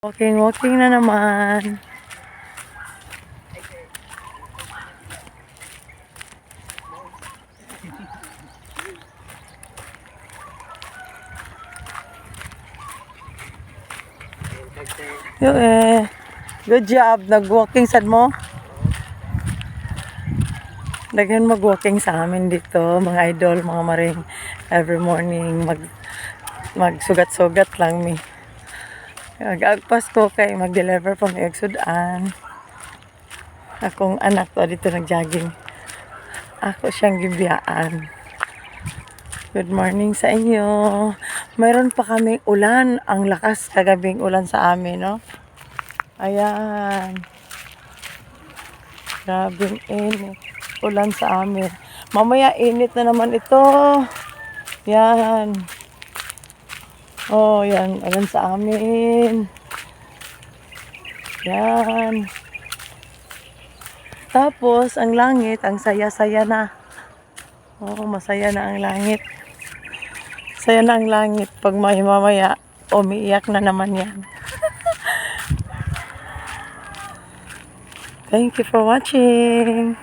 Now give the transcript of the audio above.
Walking, walking na naman. Yo eh. Good job. Nag-walking sad mo. Daghan mag-walking sa amin dito, mga idol, mga maring. Every morning, mag magsugat-sugat lang mi. Mag-agpas ko kay mag-deliver pa may agsudan. Akong anak to dito nag-jogging. Ako siyang gibiyaan. Good morning sa inyo. Mayroon pa kaming ulan. Ang lakas kagabing ulan sa amin, no? Ayan. Grabing init. Ulan sa amin. Mamaya init na naman ito. Yan. Oh, yan. Ulan sa amin. Yan. Tapos, ang langit, ang saya-saya na. Oh, masaya na ang langit. Saya na ang langit. Pag may mamaya, umiiyak na naman yan. Thank you for watching.